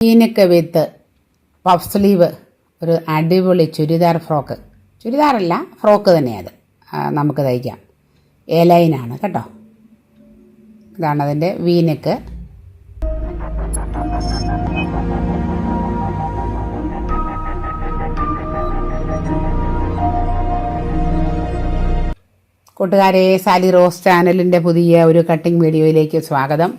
ഈനൊക്കെ വിത്ത് puff sleeve ഒരു അടിപൊളി churidar frock. ചുരിദാറല്ല ഫ്രോക്ക് തന്നെയത് നമുക്ക് തയ്ക്കാം. എ ലൈനാണ് കേട്ടോ. ഇതാണ് അതിന്റെ വീനക്ക് കൂട്ടുകാരെ സാലി റോസ് ചാനലിന്റെ പുതിയ ഒരു കട്ടിംഗ് വീഡിയോയിലേക്ക് സ്വാഗതം.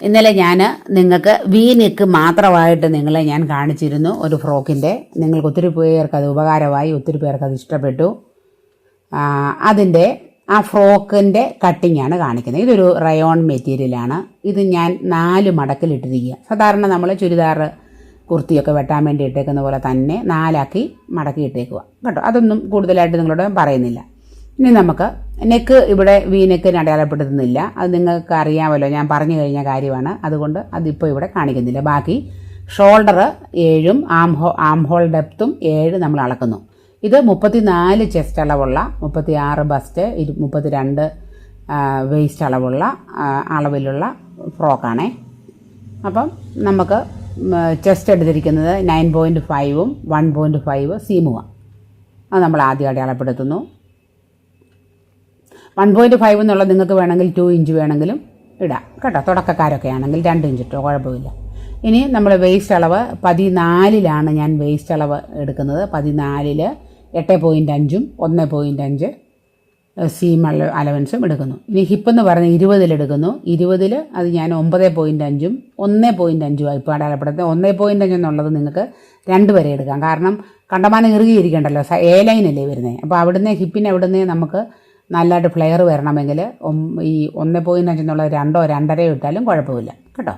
ഇന്നലെ ഞാൻ നിങ്ങൾക്ക് വീനിക്ക് നെക്ക് മാത്രമായിട്ട് നിങ്ങളെ ഞാൻ കാണിച്ചിരുന്നു ഒരു ഫ്രോക്കിന്റെ നിങ്ങൾക്ക് ഒത്തിരി പേർക്ക് അത് ഉപകാരമായി ഒത്തിരി പേർക്ക് അത് ഇഷ്ടപ്പെട്ടു. അതിന്റെ ആ ഫ്രോക്കിന്റെ കട്ടിംഗ് ആണ് കാണിക്കുന്നത്. ഇതൊരു റയോൺ മെറ്റീരിയലാണ് ഇത് ഞാൻ നാല് മടക്കിലിട്ടിരിക്കുക. സാധാരണ നമ്മൾ ചുരിദാർ കുർത്തിയൊക്കെ വെട്ടാൻ വേണ്ടി ഇട്ടേക്കുന്ന പോലെ തന്നെ നാലാക്കി മടക്കി ഇട്ടേക്കുക കേട്ടോ? അതൊന്നും കൂടുതലായിട്ട് നിങ്ങളോട് പറയുന്നില്ല. ഇനി നമുക്ക് നെക്ക് ഇവിടെ വി നെക്കിന് അടയാളപ്പെടുത്തുന്നില്ല. അത് നിങ്ങൾക്ക് അറിയാമല്ലോ. ഞാൻ പറഞ്ഞു കഴിഞ്ഞ കാര്യമാണ്. അതുകൊണ്ട് അതിപ്പോൾ ഇവിടെ കാണിക്കുന്നില്ല. ബാക്കി ഷോൾഡർ ഏഴും ആം ഹോ ആം ഹോൾ ഡെപ്തും ഏഴ് നമ്മൾ അളക്കുന്നു. ഇത് മുപ്പത്തിനാല് ചെസ്റ്റ് അളവുള്ള മുപ്പത്തി ആറ് ബസ്റ്റ് ഇരു മുപ്പത്തിരണ്ട് വേസ്റ്റ് അളവുള്ള അളവിലുള്ള ഫ്രോക്കാണേ. അപ്പം നമുക്ക് ചെസ്റ്റ് എടുത്തിരിക്കുന്നത് നയൻ പോയിന്റ് ഫൈവും വൺ പോയിന്റ് ഫൈവ് സീമുവാണ് അത് നമ്മൾ ആദ്യം അടയാളപ്പെടുത്തുന്നു. വൺ പോയിന്റ് ഫൈവ് എന്നുള്ളത് നിങ്ങൾക്ക് വേണമെങ്കിൽ ടു ഇഞ്ച് വേണമെങ്കിലും ഇടാം. കേട്ടോ? തുടക്കക്കാരൊക്കെ ആണെങ്കിൽ രണ്ട് ഇഞ്ച് ഇട്ടോ? കുഴപ്പമില്ല. ഇനി നമ്മൾ വേസ്റ്റ് അളവ് പതിനാലിലാണ് ഞാൻ വേസ്റ്റ് അളവ് എടുക്കുന്നത്. പതിനാലിൽ എട്ട് പോയിന്റ് അഞ്ചും ഒന്ന് പോയിന്റ് അഞ്ച് സീം അല അലവൻസും എടുക്കുന്നു. ഇനി ഹിപ്പ് എന്ന് പറഞ്ഞ് ഇരുപതിൽ എടുക്കുന്നു. ഇരുപതിൽ അത് ഞാൻ ഒമ്പത് പോയിന്റ് അഞ്ചും ഒന്ന് പോയിന്റ് അഞ്ചും ഇപ്പോൾ അടയാളപ്പെടുത്തുന്നത് ഒന്ന് പോയിന്റ് അഞ്ച് എന്നുള്ളത് നിങ്ങൾക്ക് രണ്ട് വരെ എടുക്കാം. കാരണം കണ്ടമാനം ഇറുകിയിരിക്കണ്ടല്ലോ. എ ലൈനല്ലേ വരുന്നത് അപ്പോൾ അവിടുന്ന് ഹിപ്പിന് അവിടുന്ന് നമുക്ക് നല്ലതായിട്ട് ഫ്ലെയർ വരണമെങ്കിൽ ഈ ഒന്ന് പോയിന്റ് അഞ്ച് എന്നുള്ളത് രണ്ടോ രണ്ടരയോ ഇട്ടാലും കുഴപ്പമില്ല. കേട്ടോ?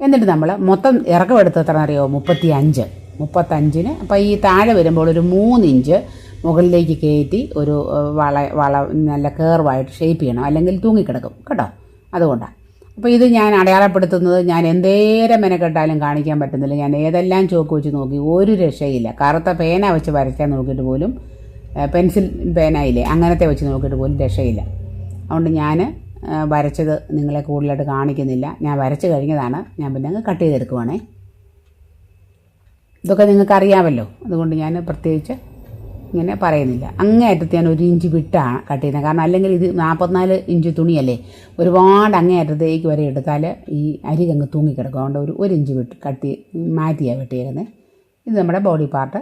എന്നിട്ട് നമ്മൾ മൊത്തം ഇറക്കം എടുത്ത് എത്ര അറിയോ മുപ്പത്തി അഞ്ച് മുപ്പത്തഞ്ചിന് അപ്പോൾ ഈ താഴെ വരുമ്പോൾ ഒരു മൂന്ന് ഇഞ്ച് മുകളിലേക്ക് കയറ്റി ഒരു വള വള നല്ല കേർവായിട്ട് ഷേപ്പ് ചെയ്യണം. അല്ലെങ്കിൽ തൂങ്ങിക്കിടക്കും. കേട്ടോ? അതുകൊണ്ടാണ് അപ്പോൾ ഇത് ഞാൻ അടയാളപ്പെടുത്തുന്നത് ഞാൻ എന്തേരം മെനക്കെട്ടാലും കാണിക്കാൻ പറ്റുന്നില്ല. ഞാൻ ഏതെല്ലാം ചോക്ക് വെച്ച് നോക്കി ഒരു രക്ഷയില്ല. കറുത്ത പേന വെച്ച് വരയ്ക്കാൻ നോക്കിയിട്ട് പോലും പെൻസിൽ പേനയില്ലേ? അങ്ങനത്തെ വെച്ച് നോക്കിയിട്ട് പോലും രക്ഷയില്ല. അതുകൊണ്ട് ഞാൻ വരച്ചത് നിങ്ങളെ കൂടുതലായിട്ട് കാണിക്കുന്നില്ല. ഞാൻ വരച്ച് കഴിഞ്ഞതാണ്. ഞാൻ പിന്നെ അങ്ങ് കട്ട് ചെയ്തെടുക്കുവാണേ. ഇതൊക്കെ നിങ്ങൾക്ക് അറിയാമല്ലോ അതുകൊണ്ട് ഞാൻ പ്രത്യേകിച്ച് ഇങ്ങനെ പറയുന്നില്ല. അങ്ങേയറ്റത്ത് ഞാൻ ഒരു ഇഞ്ച് വിട്ടാണ് കട്ട് ചെയ്യുന്നത്. കാരണം അല്ലെങ്കിൽ ഇത് നാൽപ്പത്തിനാല് ഇഞ്ച് തുണിയല്ലേ? ഒരുപാട് അങ്ങേയറ്റത്തേക്ക് വരെ എടുത്താൽ ഈ അരി അങ്ങ് തൂങ്ങിക്കിടക്കും. അതുകൊണ്ട് ഒരു ഒരു ഇഞ്ച് വിട്ട് കട്ട് മാറ്റിയാണ് വെട്ടിയേക്കുന്നത് ഇത് നമ്മുടെ ബോഡി പാർട്ട്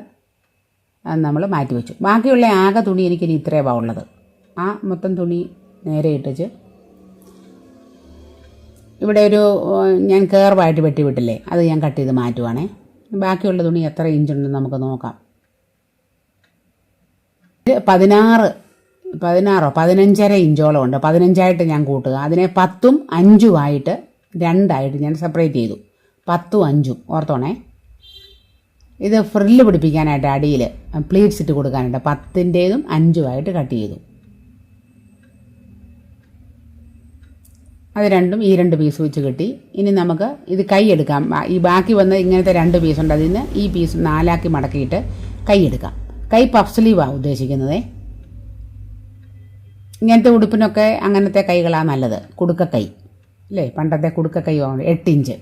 നമ്മൾ മാറ്റി വെച്ചു. ബാക്കിയുള്ള ആകെ തുണി എനിക്കിനി ഇത്രേ ഉള്ളത് ആ മൊത്തം തുണി നേരെ ഇട്ടിച്ച് ഇവിടെ ഒരു ഞാൻ കേർവായിട്ട് വെട്ടി വിട്ടില്ലേ അത് ഞാൻ കട്ട് ചെയ്ത് മാറ്റുവാണേ. ബാക്കിയുള്ള തുണി എത്ര ഇഞ്ച് ഇഞ്ചുണ്ടെന്ന് നമുക്ക് നോക്കാം. പതിനാറ് പതിനാറോ പതിനഞ്ചര ഇഞ്ചോളം ഉണ്ട്. പതിനഞ്ചായിട്ട് ഞാൻ കൂട്ടുക. അതിനെ പത്തും അഞ്ചുമായിട്ട് രണ്ടായിട്ട് ഞാൻ സെപ്പറേറ്റ് ചെയ്തു. പത്തും അഞ്ചും. ഓർത്തോണേ? ഇത് ഫ്രില്ല് പിടിപ്പിക്കാനായിട്ട് അടിയിൽ പ്ലീറ്റ്സ് ഇട്ട് കൊടുക്കാനായിട്ട് പത്തിന്റേതും അഞ്ചുമായിട്ട് കട്ട് ചെയ്തു. അത് രണ്ടും ഈ രണ്ട് പീസ് വെച്ച് കിട്ടി. ഇനി നമുക്ക് ഇത് കൈ എടുക്കാം. ഈ ബാക്കി വന്ന ഇങ്ങനത്തെ രണ്ട് പീസുണ്ട് അതിൽ നിന്ന് ഈ പീസ് നാലാക്കി മടക്കിയിട്ട് കൈ എടുക്കാം. കൈ പഫ് സ്ലീവാണ് ഉദ്ദേശിക്കുന്നത്. ഇങ്ങനത്തെ ഉടുപ്പിനൊക്കെ അങ്ങനത്തെ കൈകളാണ് നല്ലത്. കുടുക്കക്കൈ അല്ലേ പണ്ടത്തെ കുടുക്കക്കൈ എട്ടിഞ്ച് എട്ട് ഇഞ്ച്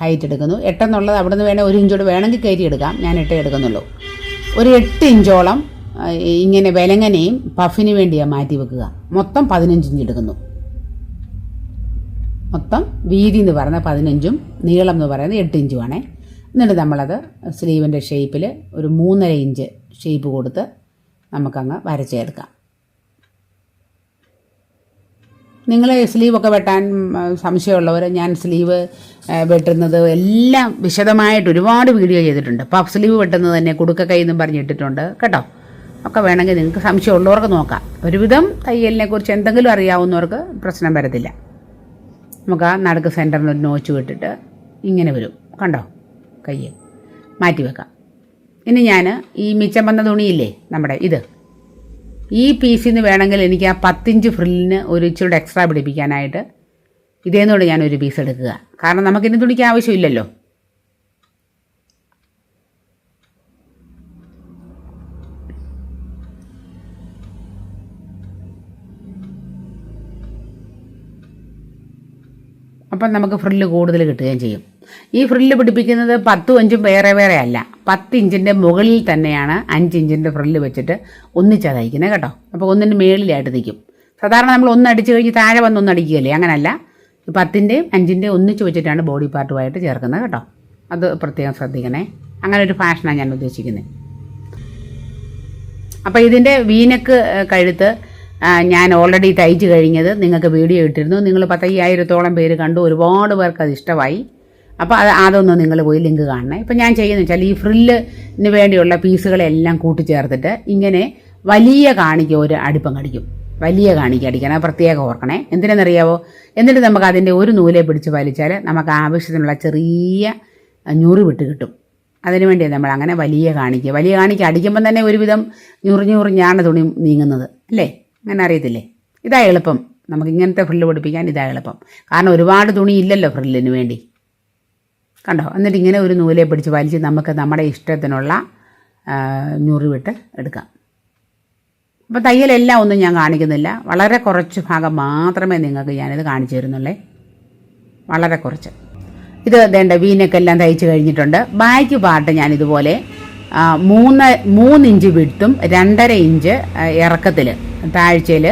ഹൈറ്റ് എടുക്കുന്നു. എട്ടെന്നുള്ളത് അവിടെ നിന്ന് വേണേൽ ഒരു ഇഞ്ചോട് വേണമെങ്കിൽ കയറ്റി എടുക്കാം. ഞാൻ എട്ടേ എടുക്കുന്നുള്ളൂ. ഒരു എട്ട് ഇഞ്ചോളം ഇങ്ങനെ വിലങ്ങനെയും പഫിന് വേണ്ടിയാണ് മാറ്റി വെക്കുക. മൊത്തം പതിനഞ്ച് ഇഞ്ച് എടുക്കുന്നു. മൊത്തം വീതി എന്ന് പറയുന്നത് പതിനഞ്ചും നീളം എന്ന് പറയുന്നത് എട്ട് ഇഞ്ചുമാണേ എന്നിട്ട് നമ്മളത് സ്ലീവിന്റെ ഷേപ്പിൽ ഒരു മൂന്നര ഇഞ്ച് ഷേപ്പ് കൊടുത്ത് നമുക്കങ്ങ് വരച്ചെടുക്കാം. നിങ്ങൾ സ്ലീവൊക്കെ വെട്ടാൻ സംശയമുള്ളവർ ഞാൻ സ്ലീവ് വെട്ടുന്നത് എല്ലാം വിശദമായിട്ട് ഒരുപാട് വീഡിയോ ചെയ്തിട്ടുണ്ട്. പഫ് സ്ലീവ് വെട്ടുന്നത് തന്നെ കുടുക്ക കൈ എന്നും പറഞ്ഞിട്ടിട്ടുണ്ട് കേട്ടോ. ഒക്കെ വേണമെങ്കിൽ നിങ്ങൾക്ക് സംശയമുള്ളവർക്ക് നോക്കാം. ഒരുവിധം തയ്യലിനെ കുറിച്ച് എന്തെങ്കിലും അറിയാവുന്നവർക്ക് പ്രശ്നം വരത്തില്ല. നമുക്ക് ആ നടുക്ക് സെന്ററിൽ ഒരു നോച്ച് വിട്ടിട്ട് ഇങ്ങനെ വരും. കണ്ടോ? കൈ മാറ്റി വെക്കാം ഇനി ഞാൻ ഈ മിച്ചം വന്ന തുണിയില്ലേ? നമ്മുടെ ഇത്. ഈ പീസിൽ നിന്ന് വേണമെങ്കിൽ എനിക്ക് ആ പത്തിഞ്ച് ഫ്രില്ലിന് ഒരു ഇച്ചിരി എക്സ്ട്രാ പിടിപ്പിക്കാനായിട്ട് ഞാൻ ഒരു പീസ് എടുക്കുക. കാരണം നമുക്കിനി തുണിക്ക് ആവശ്യമില്ലല്ലോ. അപ്പം നമുക്ക് ഫ്രില്ല് കൂടുതൽ കിട്ടുകയും ചെയ്യും. ഈ ഫ്രില്ല് പിടിപ്പിക്കുന്നത് പത്തും അഞ്ചും വേറെ വേറെ അല്ല. പത്ത് ഇഞ്ചിന്റെ മുകളിൽ തന്നെയാണ് അഞ്ച് ഇഞ്ചിന്റെ ഫ്രില്ല് വെച്ചിട്ട് ഒന്നിച്ചാണ് തയ്ക്കുന്നത് കേട്ടോ. അപ്പോൾ ഒന്നിന് മേളിലായിട്ട് നിൽക്കും സാധാരണ നമ്മൾ ഒന്ന് അടിച്ച് കഴിഞ്ഞ് താഴെ വന്ന് ഒന്ന് അടിക്കുകയല്ലേ? അങ്ങനല്ല. പത്തിന്റെയും അഞ്ചിന്റെയും ഒന്നിച്ച് വെച്ചിട്ടാണ് ബോഡി പാർട്ടുമായിട്ട് ചേർക്കുന്നത് കേട്ടോ. അത് പ്രത്യേകം ശ്രദ്ധിക്കണേ. അങ്ങനെ ഒരു ഫാഷനാണ് ഞാൻ ഉദ്ദേശിക്കുന്നത് അപ്പോൾ ഇതിന്റെ വീനക്ക് കഴുത്ത് ഞാൻ ഓൾറെഡി തയ്ച്ചു കഴിഞ്ഞത് നിങ്ങൾക്ക് വീഡിയോ ഇട്ടിരുന്നു. നിങ്ങൾ പത്തയ്യായിരത്തോളം പേര് കണ്ടു. ഒരുപാട് പേർക്ക് അത് ഇഷ്ടമായി. അപ്പോൾ അത് അതൊന്ന് നിങ്ങൾ പോയി ലിങ്ക് കാണണേ. ഇപ്പം ഞാൻ ചെയ്യുന്നത് വെച്ചാൽ ഈ ഫ്രില്ലിന് വേണ്ടിയുള്ള പീസുകളെല്ലാം കൂട്ടിച്ചേർത്തിട്ട് ഇങ്ങനെ വലിയ കാണിക്ക ഒരു അടുപ്പം കടിക്കും. വലിയ കാണിക്ക അടിക്കണം അത് പ്രത്യേകം ഓർക്കണേ. എന്തിനെന്നറിയാവോ എന്നിട്ട് നമുക്ക് അതിന്റെ ഒരു നൂലെ പിടിച്ച് വലിച്ചാൽ നമുക്ക് ആവശ്യത്തിനുള്ള ചെറിയ ഞുറി വിട്ട് കിട്ടും. അതിനു വേണ്ടിയാണ് നമ്മൾ അങ്ങനെ വലിയ കാണിക്കുക വലിയ കാണിക്ക അടിക്കുമ്പം തന്നെ ഒരുവിധം ഞുറിഞ്ഞുറിഞ്ഞാണ് തുണി നീങ്ങുന്നത്. അല്ലേ? അങ്ങനെ അറിയത്തില്ലേ? ഇതാ എളുപ്പം. നമുക്ക് ഇങ്ങനത്തെ ഫ്രില്ല് പിടിപ്പിക്കാൻ ഇതാ എളുപ്പം. കാരണം ഒരുപാട് തുണി ഇല്ലല്ലോ ഫ്രില്ലിന് വേണ്ടി. കണ്ടോ? എന്നിട്ട് ഇങ്ങനെ ഒരു നൂലെ പിടിച്ച് വലിച്ച് നമുക്ക് നമ്മുടെ ഇഷ്ടത്തിനുള്ള ഞുറിവിട്ട് വിട്ട് എടുക്കാം. അപ്പോൾ തയ്യലെല്ലാം ഒന്നും ഞാൻ കാണിക്കുന്നില്ല. വളരെ കുറച്ച് ഭാഗം മാത്രമേ നിങ്ങൾക്ക് ഞാനിത് കാണിച്ചു തരുന്നുള്ളേ. വളരെ കുറച്ച്. ഇത് വേണ്ട വീനക്കെല്ലാം തയ്ച്ച് കഴിഞ്ഞിട്ടുണ്ട്. ബാക്ക് പാർട്ട് ഞാൻ ഇതുപോലെ മൂന്ന് മൂന്നിഞ്ച് വിട്ടും രണ്ടര ഇഞ്ച് ഇറക്കത്തിൽ താഴ്ചയിൽ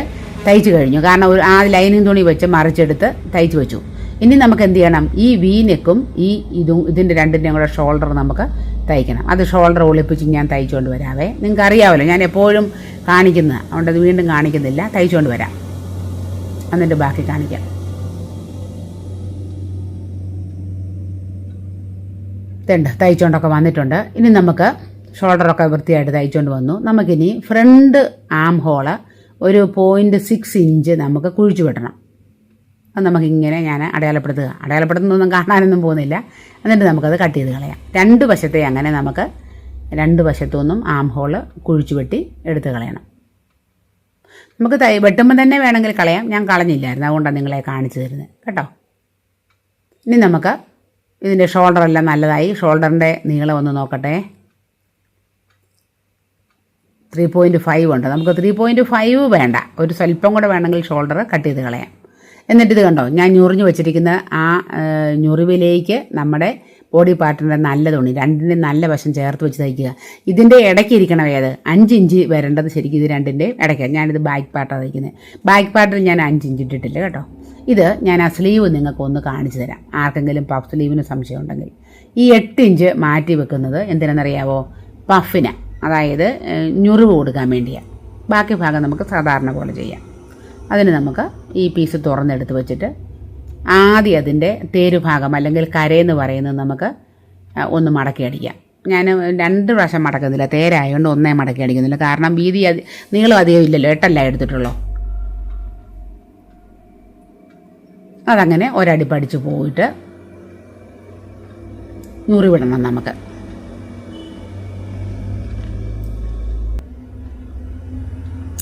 തയ്ച്ച് കഴിഞ്ഞു. കാരണം ഒരു ആ ലൈനിങ് തുണി വെച്ച് മറിച്ചെടുത്ത് തയ്ച്ച് വെച്ചു. ഇനി നമുക്ക് എന്ത് ചെയ്യണം? ഈ വീനെക്കും ഈ ഇതും ഇതിന്റെ രണ്ടിന്റെയും കൂടെ ഷോൾഡർ നമുക്ക് തയ്ക്കണം. അത് ഷോൾഡർ ഒളിപ്പിച്ച് ഞാൻ തയ്ച്ചുകൊണ്ട് വരാവേ. നിങ്ങൾക്ക് അറിയാമല്ലോ ഞാൻ എപ്പോഴും കാണിക്കുന്നത് അതുകൊണ്ട് അത് വീണ്ടും കാണിക്കുന്നില്ല തയ്ച്ചുകൊണ്ട് വരാം. എന്നിട്ട് ബാക്കി കാണിക്കാം. ഇതുണ്ട് തയ്ച്ചുകൊണ്ടൊക്കെ വന്നിട്ടുണ്ട്. ഇനി നമുക്ക് ഷോൾഡറൊക്കെ വൃത്തിയായിട്ട് തയ്ച്ചുകൊണ്ട് വന്നു. നമുക്കിനി ഫ്രണ്ട് ആം ഹോൾ ഒരു പോയിന്റ് സിക്സ് ഇഞ്ച് നമുക്ക് കുഴിച്ചു വിടണം. അത് നമുക്കിങ്ങനെ ഞാൻ അടയാളപ്പെടുത്തുക. അടയാളപ്പെടുത്തുന്നൊന്നും കാണാനൊന്നും പോകുന്നില്ല. എന്നിട്ട് നമുക്കത് കട്ട് ചെയ്ത് കളയാം. രണ്ട് വശത്തെ അങ്ങനെ നമുക്ക് രണ്ട് വശത്തുനിന്നും ആം ഹോൾ കുഴിച്ചു വെട്ടി എടുത്ത് കളയണം. നമുക്ക് തൈ വെട്ടുമ്പോൾ തന്നെ വേണമെങ്കിൽ കളയാം. ഞാൻ കളഞ്ഞില്ലായിരുന്നു. അതുകൊണ്ടാണ് നിങ്ങളെ കാണിച്ചു തരുന്നത്. കേട്ടോ? ഇനി നമുക്ക് ഇതിന്റെ ഷോൾഡറെല്ലാം നല്ലതായി. ഷോൾഡറിന്റെ നീളം ഒന്ന് നോക്കട്ടെ. ത്രീ പോയിന്റ് ഫൈവ് ഉണ്ട്. നമുക്ക് ത്രീ പോയിന്റ് ഫൈവ് വേണ്ട. ഒരു സ്വല്പം കൂടെ വേണമെങ്കിൽ ഷോൾഡർ കട്ട് ചെയ്ത് കളയാം. എന്നിട്ട് ഇത് കണ്ടോ? ഞാൻ ഞുറിഞ്ഞ് വെച്ചിരിക്കുന്ന ആ ഞുറിവിലേക്ക് നമ്മുടെ ബോഡി പാർട്ടിന്റെ നല്ല തുണി രണ്ടിന്റെ നല്ല വശം ചേർത്ത് വെച്ച് തയ്ക്കുക. ഇതിന്റെ ഇടയ്ക്ക് ഇരിക്കണം അഞ്ച് ഇഞ്ച് വരേണ്ടത് ശരിക്കും ഇത് രണ്ടിന്റെ ഇടയ്ക്ക്. ഞാനിത് ബാക്ക് പാർട്ടാണ് തയ്ക്കുന്നത് ബാക്ക് പാർട്ടിൽ ഞാൻ അഞ്ച് ഇഞ്ച് ഇട്ടിട്ടില്ല കേട്ടോ. ഇത് ഞാൻ ആ സ്ലീവ് നിങ്ങൾക്ക് ഒന്ന് കാണിച്ചു തരാം. ആർക്കെങ്കിലും പഫ് സ്ലീവിന് സംശയം ഉണ്ടെങ്കിൽ. ഈ എട്ട് ഇഞ്ച് മാറ്റി വെക്കുന്നത് എന്തിനാണെന്നറിയാവോ? പഫിന് അതായത് ഞുറിവ് കൊടുക്കാൻ വേണ്ടിയാണ് ബാക്കി ഭാഗം നമുക്ക് സാധാരണ പോലെ ചെയ്യാം. അതിന് നമുക്ക് ഈ പീസ് തുറന്നെടുത്ത് വെച്ചിട്ട് ആദ്യം അതിന്റെ തേരുഭാഗം അല്ലെങ്കിൽ കരയെന്ന് പറയുന്നത് നമുക്ക് ഒന്ന് മടക്കി അടിക്കാം. ഞാൻ രണ്ട് പ്രാവശ്യം മടക്കുന്നില്ല. തേരായതുകൊണ്ട് ഒന്നേ മടക്കി അടിക്കുന്നില്ല. കാരണം വീതി അത് നീളം അധികം ഇല്ലല്ലോ. എട്ടല്ല എടുത്തിട്ടുള്ളൂ. അതങ്ങനെ ഒരടി പഠിച്ച് പോയിട്ട് വിടണം നമുക്ക്.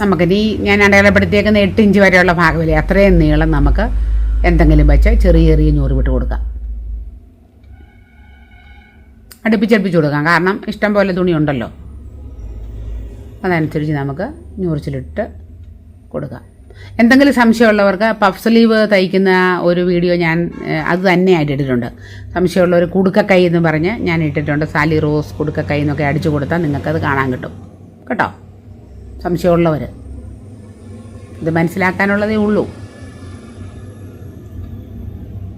നമുക്കിനി ഞാൻ അടയാളപ്പെടുത്തിയേക്കുന്ന എട്ട് ഇഞ്ച് വരെയുള്ള ഭാഗമില്ലേ? അത്രയും നീളം നമുക്ക് എന്തെങ്കിലും വെച്ച് ചെറിയ ചെറിയ ഞൂറ് വിട്ട് കൊടുക്കാം. അടുപ്പിച്ചടുപ്പിച്ച് കൊടുക്കാം. കാരണം ഇഷ്ടം പോലെ തുണി ഉണ്ടല്ലോ. അതനുസരിച്ച് നമുക്ക് ഞൂറിച്ചിലിട്ട് കൊടുക്കാം. എന്തെങ്കിലും സംശയമുള്ളവർക്ക് പഫ് സ്ലീവ് തയ്ക്കുന്ന ഒരു വീഡിയോ ഞാൻ അത് തന്നെ ഇട്ടിട്ടുണ്ട്. സംശയമുള്ളവർ കുടുക്കക്കൈ എന്ന് പറഞ്ഞ് ഞാൻ ഇട്ടിട്ടുണ്ട്. സാലി റോസ് കുടുക്കക്കൈ എന്നൊക്കെ അടിച്ചു കൊടുത്താൽ നിങ്ങൾക്കത് കാണാൻ കിട്ടും. കേട്ടോ? സംശയമുള്ളവർ ഇത് മനസ്സിലാക്കാനുള്ളതേ ഉള്ളൂ.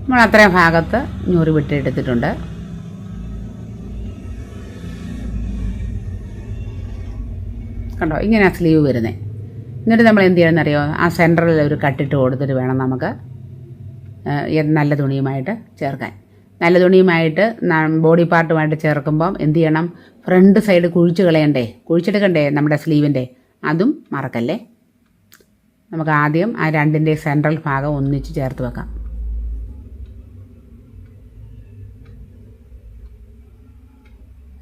നമ്മൾ അത്രയും ഭാഗത്ത് ഞൂറ് വിട്ടെടുത്തിട്ടുണ്ട് കണ്ടോ? ഇങ്ങനെ സ്ലീവ് വരുന്നത് എന്നിട്ട് നമ്മൾ എന്ത് ചെയ്യണമെന്നറിയോ? ആ സെന്ററിൽ ഒരു കട്ടിട്ട് കൊടുത്തിട്ട് വേണം നമുക്ക് നല്ല തുണിയുമായിട്ട് ചേർക്കാൻ. നല്ല തുണിയുമായിട്ട് ബോഡി പാർട്ടുമായിട്ട് ചേർക്കുമ്പം എന്ത് ചെയ്യണം? ഫ്രണ്ട് സൈഡ് കുഴിച്ച് കളയണ്ടേ? കുഴിച്ചെടുക്കണ്ടേ നമ്മുടെ സ്ലീവിന്റെ അതും മറക്കല്ലേ? നമുക്ക് ആദ്യം ആ രണ്ടിന്റെ സെൻട്രൽ ഭാഗം ഒന്നിച്ച് ചേർത്ത് വെക്കാം.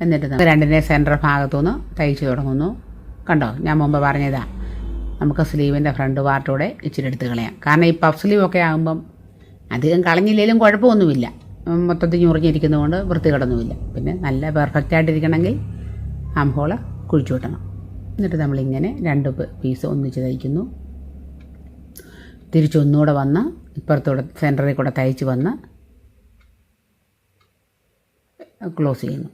എന്നിട്ട് നമുക്ക് രണ്ടിന്റെ സെൻട്രൽ ഭാഗത്തുനിന്ന് തയ്ച്ച് തുടങ്ങുന്നു. കണ്ടോ ഞാൻ മുമ്പ് പറഞ്ഞതാ. നമുക്ക് സ്ലീവിന്റെ ഫ്രണ്ട് പാർട്ടൂടെ ഇച്ചിരി എടുത്ത് കളയാം. കാരണം ഈ പഫ് സ്ലീവ് ഒക്കെ ആകുമ്പം അധികം കളഞ്ഞില്ലെങ്കിലും കുഴപ്പമൊന്നുമില്ല. മൊത്തത്തിൽ ഞുറിഞ്ഞിരിക്കുന്നതുകൊണ്ട് വൃത്തികേടൊന്നുമില്ല. പിന്നെ നല്ല പെർഫെക്റ്റ് ആയിട്ടിരിക്കണമെങ്കിൽ ആംഹോൾ കുഴിച്ചു വിട്ടണം. എന്നിട്ട് നമ്മളിങ്ങനെ രണ്ട് പീസ് ഒന്നിച്ച് തയ്ക്കുന്നു. തിരിച്ചൊന്നുകൂടെ വന്ന് ഇപ്പുറത്തൂടെ സെന്ററിൽ കൂടെ തയ്ച്ച് വന്ന് ക്ലോസ് ചെയ്യുന്നു.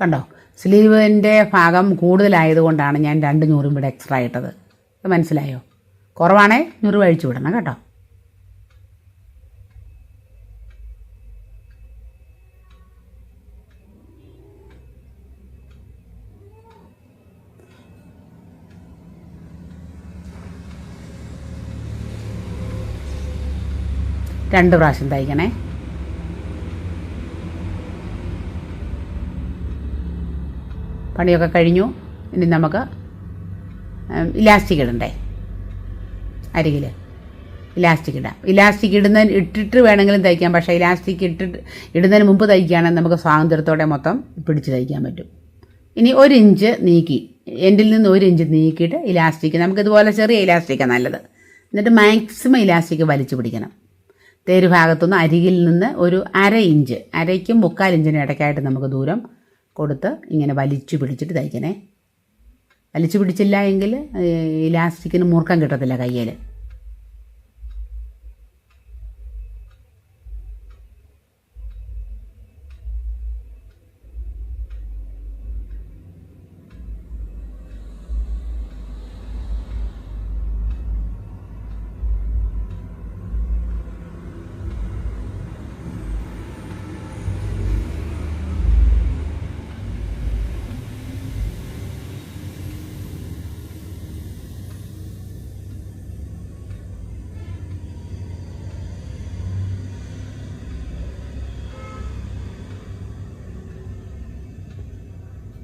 കണ്ടോ? സ്ലീവിന്റെ ഭാഗം കൂടുതലായതുകൊണ്ടാണ് ഞാൻ രണ്ട് നൂറും ഇവിടെ എക്സ്ട്രാ ഇട്ടത്. ഇത് മനസ്സിലായോ? കുറവാണേ നൂറ് കഴിച്ചു വിടണം കേട്ടോ. രണ്ട് പ്രാവശ്യം തയ്ക്കണേ. പണിയൊക്കെ കഴിഞ്ഞു. ഇനി നമുക്ക് ഇലാസ്റ്റിക് ഇടണ്ടേ? അരികിൽ ഇലാസ്റ്റിക് ഇടാം. ഇലാസ്റ്റിക് ഇടുന്നതിന് ഇട്ടിട്ട് വേണമെങ്കിലും തയ്ക്കാം. പക്ഷേ ഇലാസ്റ്റിക് ഇട്ടിട്ട് ഇടുന്നതിന് മുമ്പ് തയ്ക്കുകയാണെങ്കിൽ നമുക്ക് സ്വാതന്ത്ര്യത്തോടെ മൊത്തം പിടിച്ച് തയ്ക്കാൻ പറ്റും. ഇനി ഒരു ഇഞ്ച് നീക്കി. എൻഡിൽ നിന്ന് ഒരു ഇഞ്ച് നീക്കിയിട്ട് ഇലാസ്റ്റിക് നമുക്കിതുപോലെ ചെറിയ ഇലാസ്റ്റിക്കാണ് നല്ലത്. എന്നിട്ട് മാക്സിമം ഇലാസ്റ്റിക് വലിച്ചു പിടിക്കണം. തേര് ഭാഗത്തുനിന്ന് അരികിൽ നിന്ന് ഒരു അര ഇഞ്ച് അരയ്ക്കും മുക്കാൽ ഇഞ്ചിനും ഇടയ്ക്കായിട്ട് നമുക്ക് ദൂരം കൊടുത്ത് ഇങ്ങനെ വലിച്ചു പിടിച്ചിട്ട് തയ്ക്കണേ. വലിച്ചു പിടിച്ചില്ല എങ്കിൽ ഇലാസ്റ്റിക്കിന് മുറുക്കം കിട്ടത്തില്ല കയ്യിൽ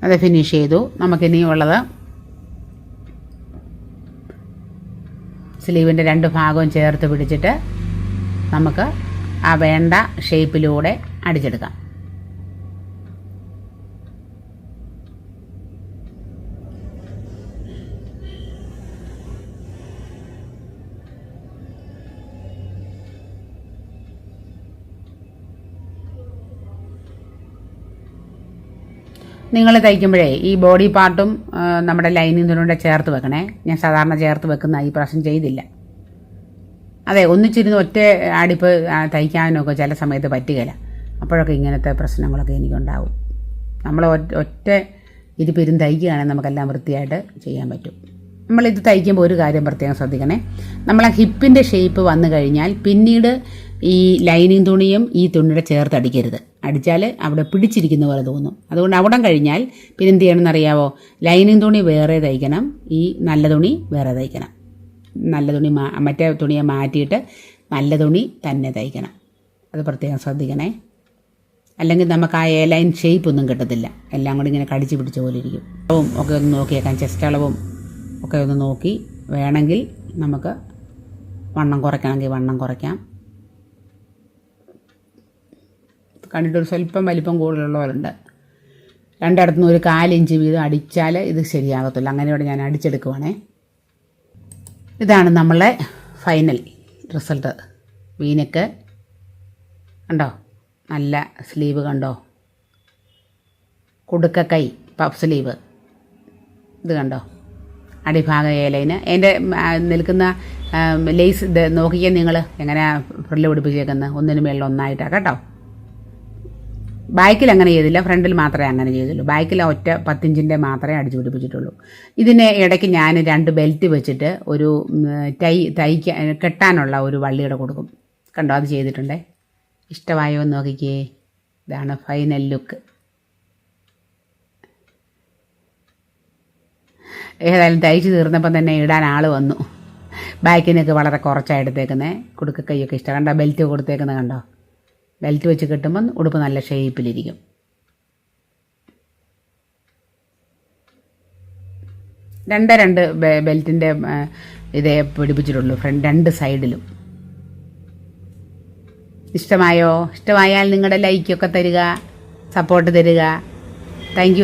അത് ഫിനിഷ് ചെയ്തു. നമുക്കിനിയുള്ളത് സ്ലീവിന്റെ രണ്ട് ഭാഗവും ചേർത്ത് പിടിച്ചിട്ട് നമുക്ക് ആ വേണ്ട ഷേപ്പിലൂടെ അടിച്ചെടുക്കാം. നിങ്ങൾ തയ്ക്കുമ്പോഴേ ഈ ബോഡി പാർട്ടും നമ്മുടെ ലൈനിങ് തുണിയുടെ ചേർത്ത് വെക്കണേ. ഞാൻ സാധാരണ ചേർത്ത് വെക്കുന്ന ഈ പ്രാവശ്യം ചെയ്തില്ല. അതെ ഒന്നിച്ചിരുന്ന് ഒറ്റ അടിപ്പ് തയ്ക്കാനൊക്കെ ചില സമയത്ത് പറ്റുകയില്ല. അപ്പോഴൊക്കെ ഇങ്ങനത്തെ പ്രശ്നങ്ങളൊക്കെ എനിക്കുണ്ടാവും. നമ്മൾ ഒറ്റ ഇരിപ്പിരുന്ന് തയ്ക്കുകയാണെങ്കിൽ നമുക്കെല്ലാം വൃത്തിയായിട്ട് ചെയ്യാൻ പറ്റും. നമ്മളിത് തയ്ക്കുമ്പോൾ ഒരു കാര്യം പ്രത്യേകം ശ്രദ്ധിക്കണേ. നമ്മളെ ഹിപ്പിന്റെ ഷേപ്പ് വന്നു കഴിഞ്ഞാൽ പിന്നീട് ഈ ലൈനിങ് തുണിയും ഈ തുണിയുടെ ചേർത്ത് അടിക്കരുത്. അടിച്ചാൽ അവിടെ പിടിച്ചിരിക്കുന്ന പോലെ തോന്നും. അതുകൊണ്ട് അവിടെ കഴിഞ്ഞാൽ പിന്നെ എന്ത് ചെയ്യണം അറിയാവോ ലൈനിങ് തുണി വേറെ തയ്ക്കണം. ഈ നല്ല തുണി വേറെ തയ്ക്കണം. നല്ല തുണി മറ്റേ തുണിയെ മാറ്റിയിട്ട് നല്ല തുണി തന്നെ തയ്ക്കണം. അത് പ്രത്യേകം ശ്രദ്ധിക്കണേ. അല്ലെങ്കിൽ നമുക്ക് ആ എ ലൈൻ ഷേപ്പ് ഒന്നും കിട്ടത്തില്ല. എല്ലാം കൂടി ഇങ്ങനെ കടിച്ചു പിടിച്ച പോലെ ഇരിക്കും. അളവും ഒക്കെ ഒന്ന് നോക്കിയേക്കാം. ചെസ്റ്റ് അളവും ഒക്കെ ഒന്ന് നോക്കി വേണമെങ്കിൽ നമുക്ക് വണ്ണം കുറയ്ക്കണമെങ്കിൽ വണ്ണം കുറയ്ക്കാം. കണ്ടിട്ടൊരു സ്വല്പം വലിപ്പം കൂടുതലുള്ളവരുണ്ട്. രണ്ടിടത്തുനിന്ന് ഒരു കാലിഞ്ച് വീതം അടിച്ചാൽ ഇത് ശരിയാകത്തില്ല. അങ്ങനെയോടെ ഞാൻ അടിച്ചെടുക്കുവാണേ. ഇതാണ് നമ്മളെ ഫൈനൽ റിസൾട്ട് വീനക്ക് കണ്ടോ? നല്ല സ്ലീവ് കണ്ടോ? കുടുക്ക കൈ പഫ് സ്ലീവ് ഇത് കണ്ടോ? അടിഭാഗ ഏലൈന് എന്റെ നിൽക്കുന്ന ലേസ് നോക്കിയാൽ നിങ്ങൾ. എങ്ങനെയാണ് ഫ്രില്ല് പിടിപ്പിച്ചേക്കുന്നത്? ഒന്നിന് മേളിൽ ഒന്നായിട്ടാണ് കേട്ടോ? ബാക്കിൽ അങ്ങനെ ചെയ്തില്ല ഫ്രണ്ടിൽ മാത്രമേ അങ്ങനെ ചെയ്തുള്ളൂ. ബാക്കിൽ ഒറ്റ പത്തിഞ്ചിന്റെ മാത്രമേ അടിച്ചു പിടിപ്പിച്ചിട്ടുള്ളൂ. ഇതിന് ഇടയ്ക്ക് ഞാൻ രണ്ട് ബെൽറ്റ് വെച്ചിട്ട് ഒരു ടൈ തയ്ക്കാൻ കെട്ടാനുള്ള ഒരു വള്ളിയുടെ കൊടുക്കും. കണ്ടോ അത് ചെയ്തിട്ടുണ്ടേ? ഇഷ്ടമായോ എന്ന് നോക്കിക്കേ. ഇതാണ് ഫൈനൽ ലുക്ക്. ഏതായാലും തയ്ച്ച് തീർന്നപ്പം തന്നെ ഇടാൻ ആൾ വന്നു. ബാക്കിനൊക്കെ വളരെ കുറച്ചാണ് കുടുക്ക കൈയൊക്കെ ഇഷ്ടം. കണ്ടോ ബെൽറ്റ് കൊടുത്തേക്കുന്നത് കണ്ടോ? ബെൽറ്റ് വെച്ച് കെട്ടുമ്പം ഉടുപ്പ് നല്ല ഷേപ്പിലിരിക്കും രണ്ട് രണ്ട് ബെൽറ്റിന്റെ ഇതേ പിടിപ്പിച്ചിട്ടുള്ളൂ. ഫ്രണ്ട് രണ്ട് സൈഡിലും. ഇഷ്ടമായോ? ഇഷ്ടമായാൽ നിങ്ങളുടെ ലൈക്കൊക്കെ തരിക സപ്പോർട്ട് തരിക. താങ്ക്